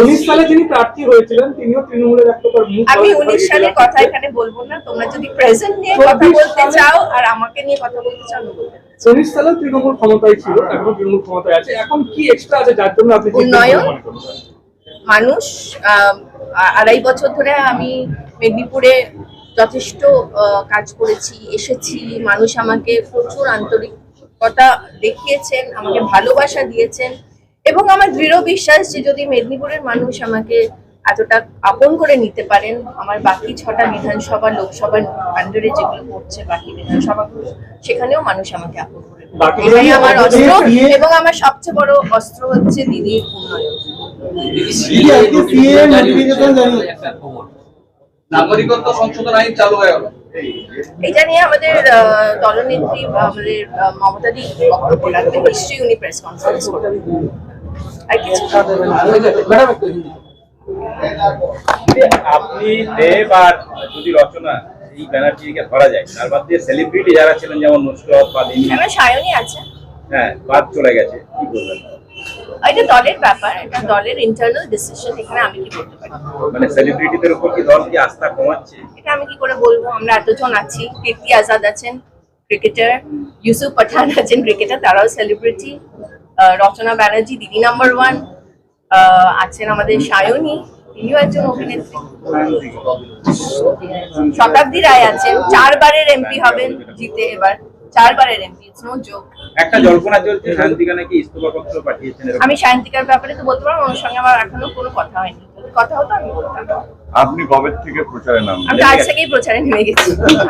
উনিশ সালে যিনি প্রার্থী হয়েছিলেন তিনিও তৃণমূলের আমি উনিশ সালের কথা এখানে বলব না। তোমরা যদি প্রেজেন্ট নিয়ে কথা বলতে চাও আর আমাকে নিয়ে কথা বলতে চাও উনিশ সালে তৃণমূল ক্ষমতায় ছিল এখন তৃণমূল ক্ষমতায় আছে। এখন কি এক্সট্রা আছে যার জন্য আপনি উন্নয়ন। মানুষ আহ, আড়াই বছর ধরে আমি মেদিনীপুরে যথেষ্ট কাজ করেছি এসেছি। মানুষ আমাকে প্রচুর আন্তরিকতা দেখিয়েছেন আমাকে ভালোবাসা দিয়েছেন। এবং আমার দৃঢ় বিশ্বাস যে যদি মেদিনীপুরের মানুষ আমাকে এতটা আপন করে নিতে পারেন আমার বাকি ছটা বিধানসভা লোকসভার আন্ডারে যেগুলো পড়ছে বাকি বিধানসভাগুলো সেখানেও মানুষ আমাকে আপন করে এটাই আমার অস্ত্র এবং আমার সবচেয়ে বড় অস্ত্র হচ্ছে দিদির উন্নয়ন। সিএ নোটিফিকেশন জানি নাগরিকত্ব সংশোধন আইন চালু হয়ে গেল। এটা নিয়ে আমাদের আহ, দলনেত্রী আমাদের আহ, মমতা দি বক্তব্য রাখবেন। নিশ্চয়ই উনি প্রেস কনফারেন্স করবেন। আপনি দেব আর যদি রচনা এই ব্যানার্জিকে ধরা যায়? তার বাদ দিয়ে সেলিব্রিটি যারা ছিলেন যেমন নুসরত বা সায়নী আছে। হ্যাঁ বাদ চলে গেছে। কি বলবেন? এটা দলের ব্যাপার এটা দলের ইন্টারনাল ডিসিশন এখানে আমি কি করতে পারি? মানে সেলিব্রিটিদের উপর কি দল কি আস্থা কমাচ্ছে? এটা আমি কি করে বলব? আমরা এতজন আছি কীর্তি আজাদ আছেন ক্রিকেটার ইউসুফ পাঠান আছেন ক্রিকেটার তারাও সেলিব্রিটি রচনা ব্যানার্জি দিদি নাম্বার ওয়ান আছেন আমাদের সায়নী তিনিও একজন অভিনেত্রী। শতাব্দী রায় আছেন চারবারের এমপি হবেন জিতে এবার চারবারের এমপি ইটস নো জোক একটা জল্পনা চলছে শান্তিকা নাকি ইস্তফা পাঠিয়েছেন আমি শান্তিকার ব্যাপারে তো বলতে পারব ওর সঙ্গে আমার এখনও কোনো কথা হয়নি। কথা হতো আমি বলতাম। আপনি কবে থেকে প্রচারে নাম আমি আজ থেকেই প্রচারে নেমে গেছি।